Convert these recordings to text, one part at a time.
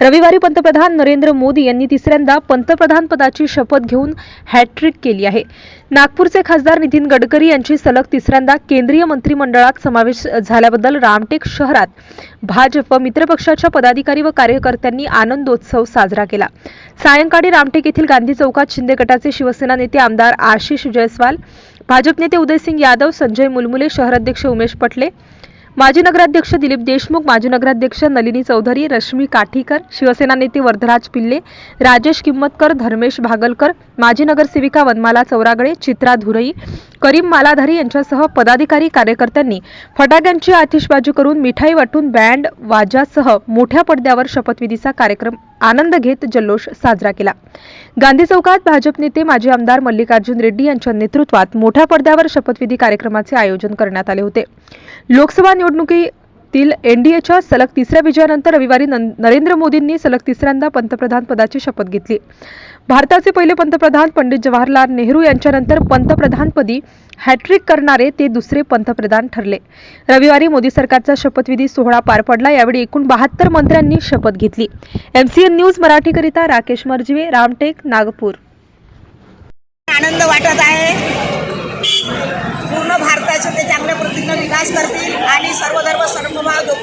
रविवारी पंतप्रधान नरेंद्र मोदी यांनी तिसऱ्यांदा पंतप्रधान पदाची शपथ घेऊन हॅट्रिक केली आहे. नागपूरचे खासदार नितीन गडकरी यांची सलग तिसऱ्यांदा केंद्रीय मंत्रिमंडळात समावेश झाल्याबद्दल रामटेक शहरात भाजप मित्रपक्षाच्या पदाधिकारी व कार्यकर्त्यांनी आनंदोत्सव साजरा केला. सायंकाळी रामटेक येथील गांधी चौकात शिंदे गटाचे शिवसेना नेते आमदार आशिष जयस्वाल भाजप नेते उदयसिंग यादव संजय मुलमुले शहराध्यक्ष उमेश पटले माजी नगराध्यक्ष दिलीप देशमुख माजी नगराध्यक्ष नलिनी चौधरी रश्मी काठीकर शिवसेना नेते वर्धराज पिल्ले राजेश किंमतकर धर्मेश भागलकर माजी नगरसेविका वनमाला चौरागडे चित्रा धुरई करीम मालाधारी यांच्यासह पदाधिकारी कार्यकर्त्यांनी फटाक्यांची आतिषबाजी करून मिठाई वाटून बँड वाजासह मोठ्या पडद्यावर शपथविधीचा कार्यक्रम आनंद घेत जल्लोष साजरा केला. गांधी चौकात भाजप नेते माजी आमदार मल्लिकार्जुन रेड्डी यांच्या नेतृत्वात मोठ्या पडद्यावर शपथविधी कार्यक्रमाचे आयोजन करण्यात आले होते. लोकसभा निवडणुकीतील एनडीएच्या सलग तिसऱ्या विजयानंतर रविवारी नरेंद्र मोदींनी सलग तिसऱ्यांदा पंतप्रधान पदाची शपथ घेतली. भारताचे पहिले पंतप्रधान पंडित जवाहरलाल नेहरू यांच्यानंतर पंतप्रधानपदी हॅट्रिक करणारे ते दुसरे पंतप्रधान ठरले. रविवारी मोदी सरकारचा शपथविधी सोहळा पार पडला यावेळी एकूण बहात्तर मंत्र्यांनी शपथ घेतली. एमसीएन न्यूज मराठीकरिता राकेश मर्जीवे रामटेक नागपूर. आनंद वाटत आहे पूर्ण भारताचे ते चांगल्या पद्धतीनं विकास करतील आणि सर्व धर्म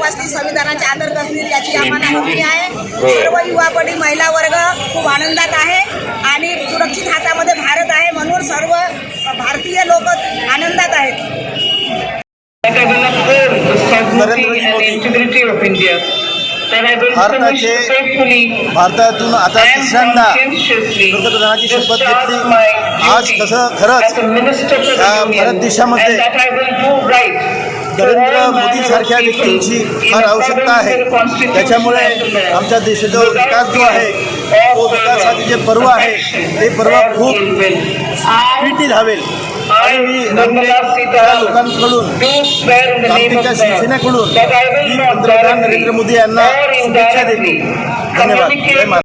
जोपासतील संविधानाचे आदर करतील याची आम्हाला खात्री आहे. सर्व युवा पिढी महिला वर्ग खूप आनंदात आहे आणि सुरक्षित हातामध्ये भारत आहे म्हणून सर्व भारतीय लोक आनंदात आहेत. भारताचे भारतातून आता तिसऱ्यांदा पंतप्रधानाची शपथ घेतली. आज कसं खरंच भारत देशामध्ये नरेंद्र मोदी सारख्या व्यक्तींची फार आवश्यकता आहे. त्याच्यामुळे आमच्या देशाचा विकास जो आहे तो विकासाचे जे पर्व आहे ते पर्व खूप स्पीटी धावेल. लोकांकडून भारतीच्या शिवसेनेकडून पंतप्रधान नरेंद्र मोदी यांना शुभेच्छा देतील धन्यवाद.